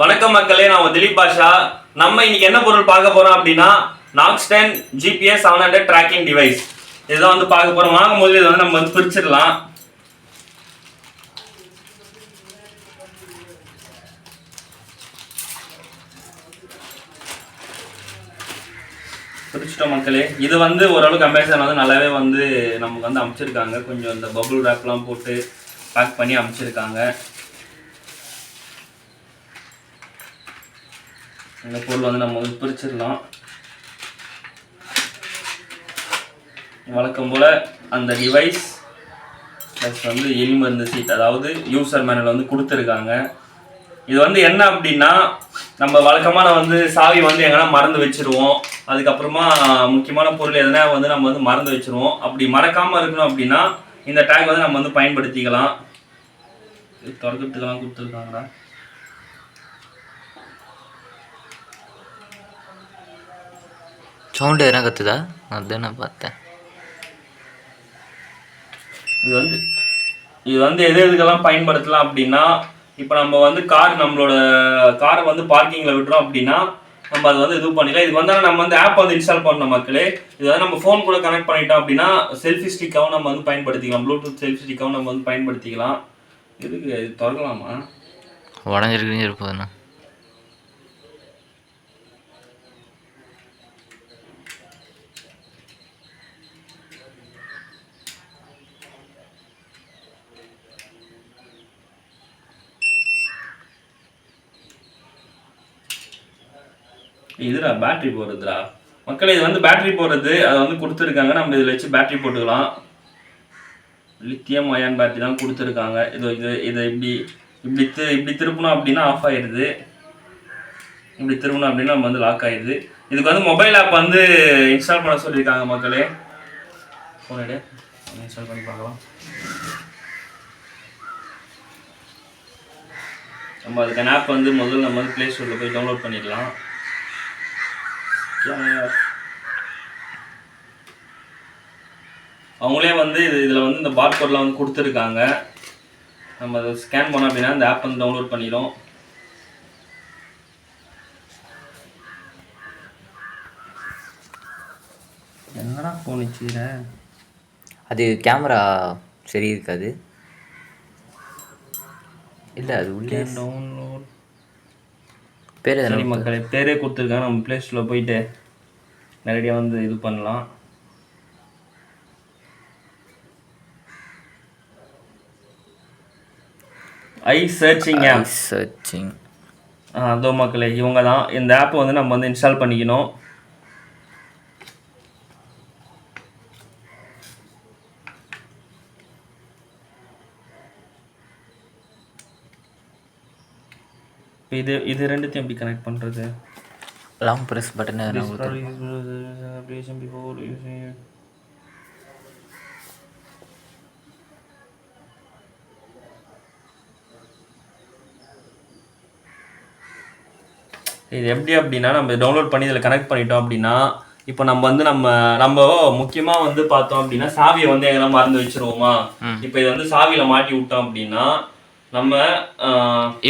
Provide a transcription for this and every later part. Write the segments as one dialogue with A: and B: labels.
A: வணக்கம் மக்களே நான் திலீப் பாஷா. நம்ம இன்னைக்கு என்ன பொருள் பார்க்க போறோம் அப்படின்னா நாக்ஸ்டன் GPS seven hundred tracking device இதான் வந்து பார்க்க போறோம். வாங்கும் போது இதை வந்து நம்ம வந்து பிரிச்சிடலாம். பிரிச்சிட்டோம் மக்களே. இது வந்து ஓரளவுக்கு அமேசான் வந்து நல்லாவே வந்து நமக்கு வந்து அமைச்சிருக்காங்க. கொஞ்சம் இந்த பபுள் ரேப்லாம் போட்டு பேக் பண்ணி அமைச்சிருக்காங்க. இந்த பொருள் வந்து நம்ம வந்து பிரிச்சிடலாம். வழக்கம் போல் அந்த டிவைஸ் ப்ளஸ் வந்து எலிமருந்து சீட் அதாவது யூசர் மேனல் வந்து கொடுத்துருக்காங்க. இது வந்து என்ன அப்படின்னா நம்ம வழக்கமான வந்து சாவி வந்து எங்கன்னா மறந்து வச்சிருவோம். அதுக்கப்புறமா முக்கியமான பொருள் எதனா வந்து நம்ம வந்து மறந்து வச்சிருவோம். அப்படி மறக்காமல் இருக்கணும் அப்படின்னா இந்த டேக் வந்து நம்ம வந்து பயன்படுத்திக்கலாம். இது திறக்கிறதுக்கெல்லாம் கொடுத்துருக்காங்களா
B: சவுண்டு எதனா கத்துதா? அதுதான் நான் பார்த்தேன்.
A: இது வந்து இது வந்து எது எதுக்கெல்லாம் பயன்படுத்தலாம் அப்படின்னா இப்போ நம்ம வந்து கார் நம்மளோட காரை வந்து பார்க்கிங்கில் விட்டுறோம் அப்படின்னா நம்ம அதை வந்து இது பண்ணிடலாம் இது வந்து நம்ம வந்து ஆப் வந்து இன்ஸ்டால் பண்ணோம் மக்களே. இது வந்து நம்ம ஃபோன் கூட கனெக்ட் பண்ணிட்டோம் அப்படின்னா செல்ஃபி ஸ்டிக்காகவும் நம்ம வந்து பயன்படுத்திக்கலாம். ப்ளூடூத் செல்ஃபி ஸ்டிக்காகவும் நம்ம வந்து பயன்படுத்திக்கலாம். இதுக்கு இது திறக்கலாமா?
B: உடஞ்சிருக்கு இருப்பதுண்ணா
A: இதுடா பேட்ரி போடுறதுடா. மக்களே இது வந்து பேட்ரி போடுறது. அதை வந்து கொடுத்துருக்காங்க. நம்ம இதில் வச்சு பேட்ரி போட்டுக்கலாம். லித்தியம் அயான் பேட்டரி தான் கொடுத்துருக்காங்க. இது இது இதை இப்படி இப்படி திரு இப்படி திருப்பணும் அப்படின்னா ஆஃப் ஆயிடுது. இப்படி திரும்பணும் அப்படின்னா நம்ம வந்து லாக் ஆயிடுது. இதுக்கு வந்து மொபைல் ஆப் வந்து இன்ஸ்டால் பண்ண சொல்லியிருக்காங்க மக்களே. ஃபோன் இன்ஸ்டால் பண்ணி பார்க்கலாம். நம்ம அதுக்கான ஆப் வந்து முதல்ல நம்ம வந்து ப்ளே ஸ்டோரில் போய் டவுன்லோட் பண்ணிடலாம். அவங்களே வந்து இது இதில் வந்து இந்த பார்கோட்லாம் வந்து கொடுத்துருக்காங்க. நம்ம அதை ஸ்கேன் பண்ணோம் அப்படின்னா இந்த ஆப் வந்து டவுன்லோட் பண்ணிடும் என்னடா வச்சுக்கிற?
B: அது கேமரா சரி இருக்காது. இல்லை அது உள்ளே
A: டவுன்லோட்
B: பேர்
A: சரி மக்களே பேரே கொடுத்துருக்காங்க. நம்ம ப்ளே ஸ்டோரில் போயிட்டு நேரடியாக வந்து இது பண்ணலாம். ஐ சர்ச்சிங் ஆப்
B: சர்ச்சிங்
A: அதோ மக்களே இவங்க தான் இந்த ஆப்பை வந்து நம்ம வந்து இன்ஸ்டால் பண்ணிக்கணும். இப்ப இது இது ரெண்டுத்தையும் எப்படி கனெக்ட் பண்ணுறது
B: லாங் ப்ரெஸ் பட்டன்.
A: இது எப்படி அப்படின்னா நம்ம டவுன்லோட் பண்ணி இதில் கனெக்ட் பண்ணிட்டோம் அப்படின்னா இப்போ நம்ம வந்து நம்ம நம்ம முக்கியமாக வந்து பார்த்தோம் அப்படின்னா சாவியை வந்து எங்கன்னா மறந்து வச்சிருவோமா? இப்போ இது வந்து சாவியில் மாட்டி விட்டோம் அப்படின்னா நம்ம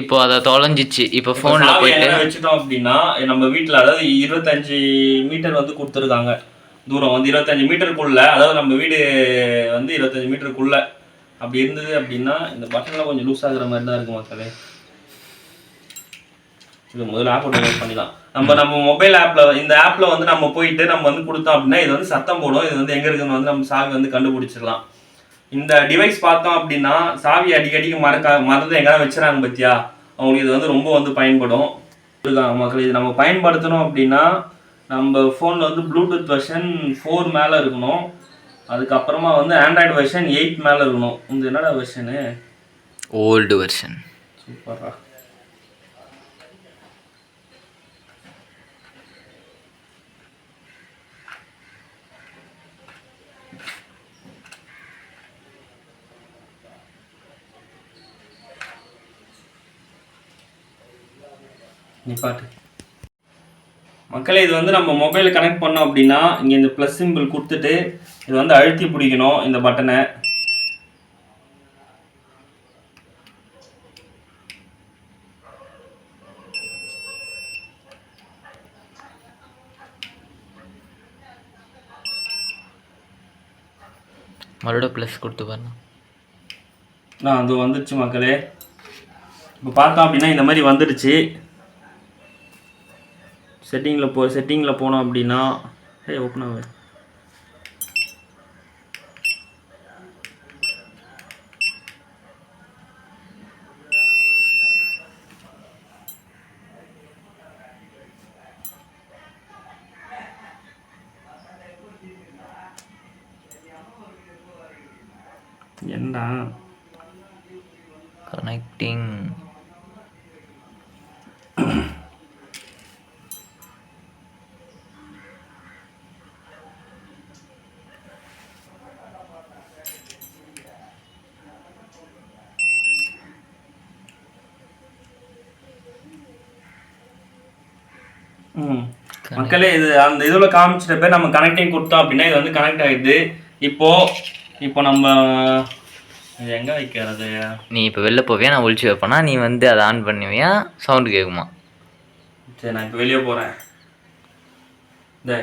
B: இப்போ அதை தொலைஞ்சிச்சு. இப்போ ஃபோனில் போயிட்டு
A: வச்சுட்டோம் அப்படின்னா நம்ம வீட்ல அதாவது இருபத்தஞ்சு மீட்டர் வந்து கொடுத்துருக்காங்க. தூரம் வந்து இருபத்தஞ்சு மீட்டருக்குள்ள அதாவது நம்ம வீடு வந்து இருபத்தஞ்சு மீட்டருக்குள்ள அப்படி இருந்தது அப்படின்னா இந்த பட்டன்லாம் கொஞ்சம் லூஸ் ஆகுற மாதிரி தான் இருக்கு மக்களே. இது முதல்ல ஆப் டவுன்லோட் பண்ணிடலாம். நம்ம நம்ம மொபைல் ஆப்ல இந்த ஆப்ல வந்து நம்ம போயிட்டு நம்ம வந்து கொடுத்தோம் அப்படின்னா இது வந்து சத்தம் போடும். இது வந்து எங்க இருக்குன்னு வந்து நம்ம சாவி வந்து கண்டுபிடிச்சிடலாம். இந்த டிவைஸ் பார்த்தோம் அப்படின்னா சாவி அடிக்கடிக்கு மறக்க மறந்து எங்கேயாவது வச்சுறாங்க பத்தியா? அவங்களுக்கு இது வந்து ரொம்ப வந்து பயன்படும். மக்கள் இது நம்ம பயன்படுத்தணும் அப்படின்னா நம்ம ஃபோனில் வந்து ப்ளூடூத் வெர்ஷன் ஃபோர் மேலே இருக்கணும். அதுக்கப்புறமா வந்து ஆண்ட்ராய்டு வெர்ஷன் எயிட் மேலே இருக்கணும். இந்த என்னடா வெர்ஷனு
B: ஓல்டு வெர்ஷன்
A: சூப்பரா நிப்பாட்டு மக்களே இது வந்து நம்ம மொபைல் கனெக்ட் பண்ணோம் அப்படின்னா இங்கே இந்த ப்ளஸ் சிம்பிள் கொடுத்துட்டு இது வந்து அழுத்தி பிடிக்கணும் இந்த பட்டனை
B: மறுபடியும் ப்ளஸ் கொடுத்து பாருங்க
A: நான் அது வந்துருச்சு மக்களே. இப்போ பார்த்தோம் அப்படின்னா இந்த மாதிரி வந்துடுச்சு செட்டிங்கில் போ செட்டிங்கில் போனோம் அப்படின்னா ஏய் ஓப்பன் ஆகுது என்னடா?
B: கனெக்டிங்
A: மக்களே இது அந்த இதுல காமிச்சிட்ட பேர் நம்ம கனெக்டிங் கொடுத்தோம் அப்படின்னா இது வந்து கனெக்ட் ஆயிடுது. இப்போ இப்போ நம்ம எங்க வைக்கிறது?
B: நீ இப்போ வெளில போவியா? நான் ஒழிச்சு வைப்பேனா? நீ வந்து அதை ஆன் பண்ணுவியா? சவுண்டு கேட்குமா
A: சரி நான் இப்போ வெளியே போறேன். இந்த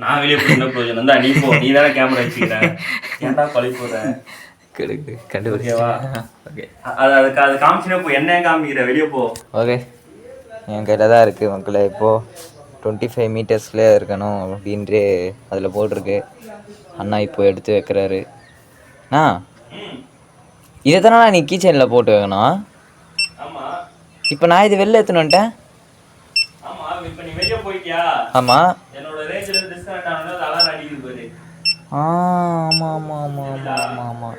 A: நான் வெளியே போய் என்ன பிரயோஜனம்? தான் நீ போ. நீ தானே கேமரா வச்சுக்கிற. ஏன்டா பழி
B: கண்டுபிடிச்சா
A: ஓகேவா?
B: ஓகே.
A: அது அதுக்கு அது காமிச்சுனா இப்போ என்ன காமிக்கிற? வெளியே போ.
B: ஓகே. என் கையில் தான் இருக்குது மக்களே. இப்போது டுவெண்ட்டி ஃபைவ் மீட்டர்ஸ்லேயே இருக்கணும் அப்படின்ட்டு அதில் போட்டிருக்கு. அண்ணா இப்போ எடுத்து வைக்கிறாரு. அண்ணா இதை தானே நீ கீச்சனில் போட்டு வைக்கணும்? இப்போ நான் இது வெளில எடுத்துன்னு வந்துட்டேன். ஆமாம் ஆமாம் ஆமாம் ஆமாம் ஆமாம் ஆமாம்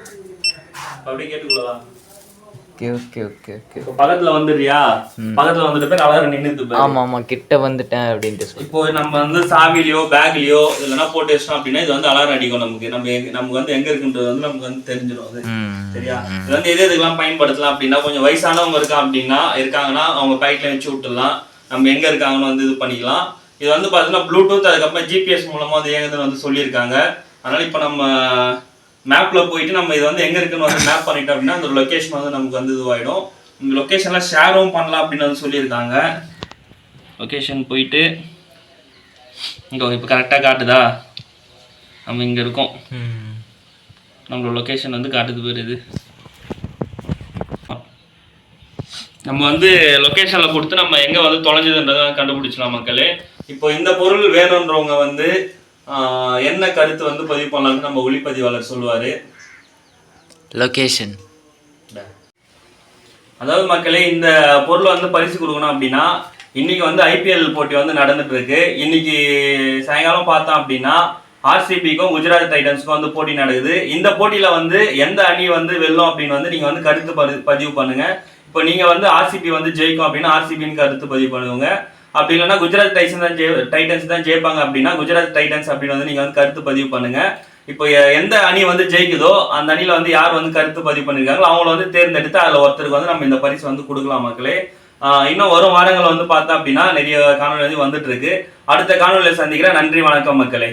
B: ஓகே ஓகே ஓகே ஓகே.
A: பக்கத்துல வந்துடுறியா? பக்கத்துல வந்துட்டு பேர் அலாரம் நின்னுது பாரு.
B: ஆமாம் ஆமாம் கிட்ட வந்துட்டேன் அப்படின்ட்டு
A: இப்போ நம்ம வந்து சாவிலையோ பேக்லயோ இல்லைன்னா போட்டு வச்சிட்டோம் அப்படின்னா இது வந்து அலாரம் அடிக்கும் நமக்கு. நம்ம நமக்கு வந்து எங்க இருக்குன்றது வந்து நமக்கு வந்து தெரிஞ்சிடும் அது. சரியா? இது வந்து எது எதுக்கெல்லாம் பயன்படுத்தலாம் அப்படின்னா கொஞ்சம் வயசானவங்க இருக்கா அப்படின்னா இருக்காங்கன்னா அவங்க பைக்ல வச்சு விட்டுடலாம். நம்ம எங்க இருக்காங்கன்னு வந்து இது பண்ணிக்கலாம். இது வந்து பார்த்தீங்கன்னா ப்ளூடூத் அதுக்கப்புறம் ஜிபிஎஸ் மூலமா வந்து இயங்குதுன்னு வந்து சொல்லியிருக்காங்க. அதனால இப்போ நம்ம மேப்பில் போயிட்டு நம்ம இது வந்து எங்கே இருக்குன்னு வந்து மேப் பண்ணிட்டோம் அப்படின்னா அந்த லொக்கேஷன் வந்து நமக்கு வந்து இதுவாகிடும் இந்த லொக்கேஷன்லாம் ஷேரும் பண்ணலாம் அப்படின்னு வந்து சொல்லியிருக்காங்க. லொக்கேஷன் போயிட்டு இங்கே இப்போ கரெக்டாக காட்டுதா? நம்ம இங்கே இருக்கோம். நம்மளோட லொக்கேஷன் வந்து காட்டுது பேர் இது. நம்ம வந்து லொக்கேஷனில் கொடுத்து நம்ம எங்கே வந்து தொலைஞ்சதுன்றதை கண்டுபிடிச்சலாம் மக்களே. இப்போ இந்த பொருள் வேணுன்றவங்க வந்து என்ன கருத்து வந்து பதிவு பண்ணலாம்னு நம்ம ஒளிப்பதிவாளர் சொல்லுவார்?
B: லொக்கேஷன்
A: அதாவது மக்களே இந்த பொருள் வந்து பரிசு கொடுக்கணும் அப்படின்னா இன்னைக்கு வந்து ஐபிஎல் போட்டி வந்து நடந்துட்டு இருக்கு இன்னைக்கு சாயங்காலம் பார்த்தோம் அப்படின்னா ஆர்சிபிக்கும் குஜராத் டைட்டன்ஸுக்கும் வந்து போட்டி நடக்குது. இந்த போட்டியில வந்து எந்த அணி வந்து வெல்லும் அப்படின்னு வந்து நீங்க வந்து கருத்து பதி- பதிவு பண்ணுங்க. இப்போ நீங்க வந்து ஆர்சிபி வந்து ஜெயிக்கும் அப்படின்னா ஆர்சிபின்னு கருத்து பதிவு பண்ணுங்க. அப்படி இல்லைன்னா குஜராத் டைட்டன்ஸ் தான் ஜெய டைட்டன்ஸ் தான் ஜெயிப்பாங்க அப்படின்னா குஜராத் டைட்டன்ஸ் அப்படின்னு வந்து நீங்கள் வந்து கருத்து பதிவு பண்ணுங்க. இப்போ எந்த அணி வந்து ஜெயிக்குதோ அந்த அணியில் வந்து யார் வந்து கருத்து பதிவு பண்ணியிருக்காங்களோ அவங்கள வந்து தேர்ந்தெடுத்து அதில் ஒருத்தருக்கு வந்து நம்ம இந்த பரிசு வந்து கொடுக்கலாம் மக்களே. இன்னும் வரும் வாரங்கள் வந்து பார்த்தா அப்படின்னா நிறைய காணொலி வந்து வந்துட்டு இருக்கு. அடுத்த காணொலியை சந்திக்கிறேன். நன்றி வணக்கம் மக்களே.